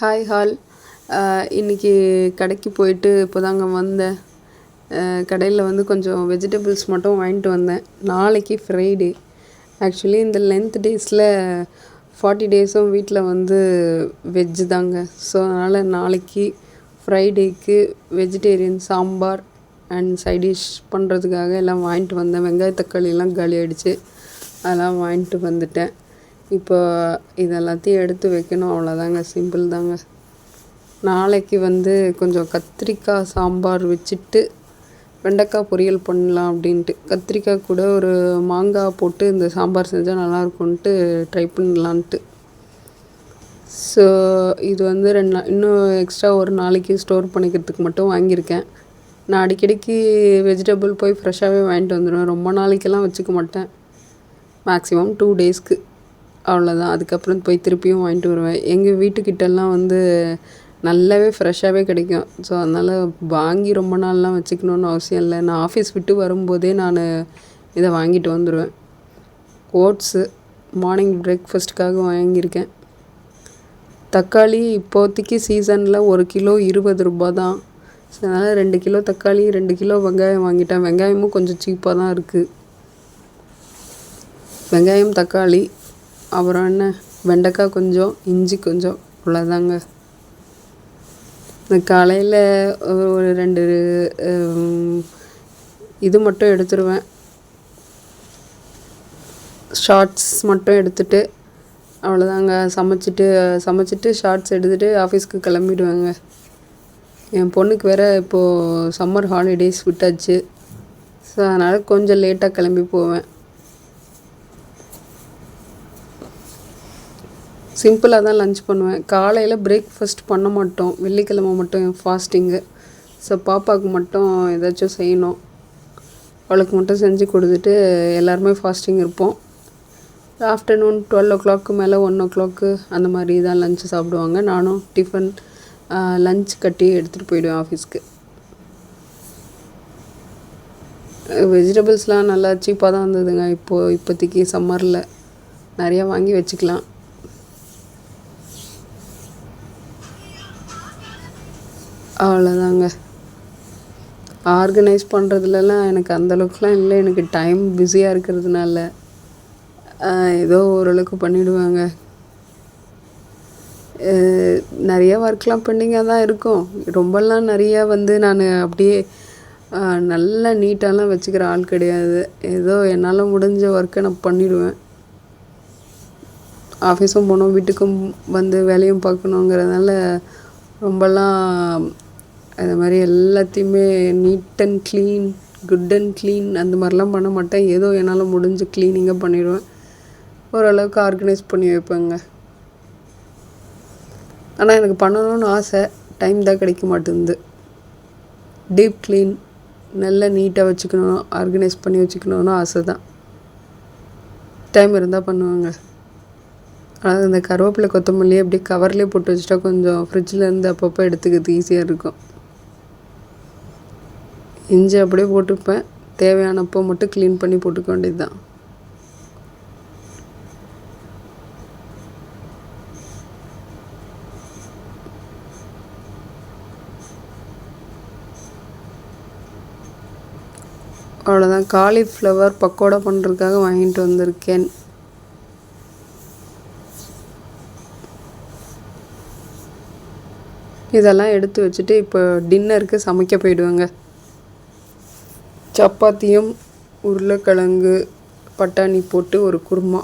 Hi hall. இன்றைக்கி கடைக்கு போயிட்டு இப்போ தாங்க வந்தேன் கடையில் வந்து கொஞ்சம் வெஜிடபிள்ஸ் மட்டும் வாங்கிட்டு வந்தேன். நாளைக்கு ஃப்ரைடே ஆக்சுவலி இந்த லென்த் டேஸில் ஃபார்ட்டி டேஸும் வீட்டில் வந்து வெஜ்ஜு தாங்க. ஸோ அதனால் நாளைக்கு ஃப்ரைடேக்கு vegetarian sambar and side dish பண்ணுறதுக்காக எல்லாம் வாங்கிட்டு வந்தேன். வெங்காய தக்காளி எல்லாம் காலி ஆகிடுச்சு அதெல்லாம் வாங்கிட்டு வந்துட்டேன். இப்போ இதெல்லாத்தையும் எடுத்து வைக்கணும். அவ்வளோதாங்க சிம்பிள் தாங்க. நாளைக்கு வந்து கொஞ்சம் கத்திரிக்காய் சாம்பார் வச்சுட்டு வெண்டைக்காய் பொரியல் பண்ணலாம் அப்படின்ட்டு. கத்திரிக்காய் கூட ஒரு மாங்காய் போட்டு இந்த சாம்பார் செஞ்சால் நல்லாயிருக்குன்ட்டு ட்ரை பண்ணலான்ட்டு. ஸோ இது வந்து ரெண்டு நாள் இன்னும் எக்ஸ்ட்ரா ஒரு நாளைக்கு ஸ்டோர் பண்ணிக்கிறதுக்கு மட்டும் வாங்கியிருக்கேன். நான் அடிக்கடிக்கு வெஜிடபிள் போய் ஃப்ரெஷ்ஷாகவே வாங்கிட்டு வந்துடுவேன் ரொம்ப நாளைக்கெல்லாம் வச்சுக்க மாட்டேன். மேக்ஸிமம் டூ டேஸ்க்கு அவ்வளோதான் அதுக்கப்புறம் போய் திருப்பியும் வாங்கிட்டு வருவேன். எங்கள் வீட்டுக்கிட்டலாம் வந்து நல்லாவே ஃப்ரெஷ்ஷாகவே கிடைக்கும். ஸோ அதனால் வாங்கி ரொம்ப நாள்லாம் வச்சுக்கணுன்னு அவசியம் இல்லை. நான் ஆஃபீஸ் விட்டு வரும்போதே நான் இதை வாங்கிட்டு வந்துடுவேன் ஓட்ஸு மார்னிங் பிரேக்ஃபாஸ்ட்டுக்காக வாங்கியிருக்கேன். தக்காளி இப்போதைக்கு சீசனில் ஒரு கிலோ இருபது ரூபா தான் ஸோ அதனால் ரெண்டு கிலோ தக்காளி ரெண்டு கிலோ வெங்காயம் வாங்கிட்டேன். வெங்காயமும் கொஞ்சம் சீப்பாக தான் இருக்குது வெங்காயம் தக்காளி அப்புறம் என்ன? வெண்டைக்காய் கொஞ்சம் இஞ்சி கொஞ்சம். அவ்வளோதாங்க இந்த காலையில் ஒரு ரெண்டு இது மட்டும் எடுத்துருவேன். ஷார்ட்ஸ் மட்டும் எடுத்துகிட்டு அவ்வளோதாங்க சமைச்சிட்டு சமைச்சிட்டு ஷார்ட்ஸ் எடுத்துகிட்டு ஆஃபீஸ்க்கு கிளம்பிடுவேங்க. என் பொண்ணுக்கு வேறு இப்போது சம்மர் ஹாலிடேஸ் விட்டாச்சு. ஸோ அதனால் கொஞ்சம் லேட்டாக கிளம்பி போவேன். சிம்பிளாக தான் லன்ச் பண்ணுவேன். காலையில் பிரேக்ஃபாஸ்ட் பண்ண மாட்டோம். வெள்ளிக்கிழமை மட்டும் ஃபாஸ்டிங்கு ஸோ பாப்பாவுக்கு மட்டும் ஏதாச்சும் செய்யணும். அவளுக்கு மட்டும் செஞ்சு கொடுத்துட்டு எல்லாருமே ஃபாஸ்டிங் இருப்போம். ஆஃப்டர்நூன் டுவெல் ஓ கிளாக்கு மேலே ஒன் ஓ கிளாக்கு அந்த மாதிரி தான் லஞ்சு சாப்பிடுவாங்க. நானும் டிஃபன் லஞ்ச் கட்டி எடுத்துகிட்டு போயிடுவேன் ஆஃபீஸ்க்கு வெஜிடபிள்ஸ்லாம் நல்லா சீப்பாக தான் இருந்ததுங்க. இப்போது இப்போதைக்கு சம்மரில் நிறையா வாங்கி வச்சுக்கலாம். அவ்வளோதாங்க ஆர்கனைஸ் பண்ணுறதுலலாம் எனக்கு அந்தளவுக்குலாம் இல்லை. எனக்கு டைம் பிஸியாக இருக்கிறதுனால ஏதோ ஓரளவுக்கு பண்ணிவிடுவாங்க நிறைய ஒர்க்லாம் பெண்டிங்காக தான் இருக்கும். ரொம்பலாம் நிறையா வந்து நான் அப்படியே நல்லா நீட்டாலாம் வச்சுக்கிற ஆள் கிடையாது. ஏதோ என்னால் முடிஞ்ச ஒர்க்கை நான் பண்ணிவிடுவேன் ஆஃபீஸும் போனோம் வீட்டுக்கும் வந்து வேலையும் பார்க்கணுங்கிறதுனால ரொம்பலாம் அது மாதிரி எல்லாத்தையுமே neat and clean good and clean அந்த மாதிரிலாம் பண்ண மாட்டேன். ஏதோ என்னால் முடிஞ்சு க்ளீனிங்காக பண்ணிடுவேன். ஓரளவுக்கு ஆர்கனைஸ் பண்ணி வைப்பேங்க. ஆனால் எனக்கு பண்ணணும்னு ஆசை. டைம் தான் கிடைக்க மாட்டேங்குது. டீப் க்ளீன் நல்லா நீட்டாக வச்சுக்கணும் ஆர்கனைஸ் பண்ணி வச்சுக்கணுன்னு ஆசை தான். டைம் இருந்தால் பண்ணுவாங்க. ஆனால் இந்த கருவேப்பிலை கொத்தமல்லியே அப்படியே கவர்லேயே போட்டு வச்சுட்டா கொஞ்சம் ஃப்ரிட்ஜில் இருந்து அப்பப்போ எடுத்துக்கிறது ஈஸியாக இருக்கும். இஞ்சி அப்படியே போட்டுப்பேன். தேவையானப்போ மட்டும் க்ளீன் பண்ணி போட்டுக்க வேண்டியது தான் அவ்வளோதான் காலிஃப்ளவர் பக்கோடா பண்ணுறதுக்காக வாங்கிட்டு வந்திருக்கேன். இதெல்லாம் எடுத்து வச்சுட்டு இப்போ டின்னருக்கு சமைக்க போயிடுவேங்க. சப்பாத்தியும் உருளைக்கிழங்கு பட்டாணி போட்டு ஒரு குருமா.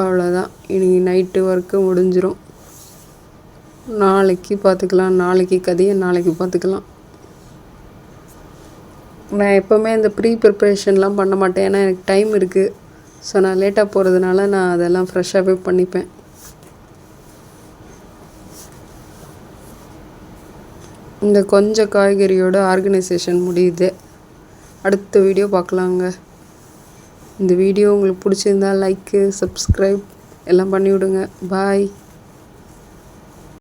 அவ்வளோதான் இன்றைக்கி நைட்டு ஒர்க்கு முடிஞ்சிடும் நாளைக்கு பார்த்துக்கலாம் நாளைக்கு கதையை நாளைக்கு பார்த்துக்கலாம் நான் எப்போவுமே இந்த ப்ரீ ப்ரிப்ரேஷன்லாம் பண்ண மாட்டேன். ஏன்னா எனக்கு டைம் இருக்குது ஸோ நான் லேட்டாக போகிறதுனால நான் அதெல்லாம் ஃப்ரெஷ்ஷாகவே பண்ணிப்பேன். இந்த கொஞ்சம் காய்கறியோட ஆர்கனைசேஷன் முடியுது. அடுத்த வீடியோ பார்க்கலாங்க. இந்த வீடியோ உங்களுக்கு பிடிச்சிருந்தா லைக்கு சப்ஸ்கிரைப் எல்லாம் பண்ணிவிடுங்க. பாய்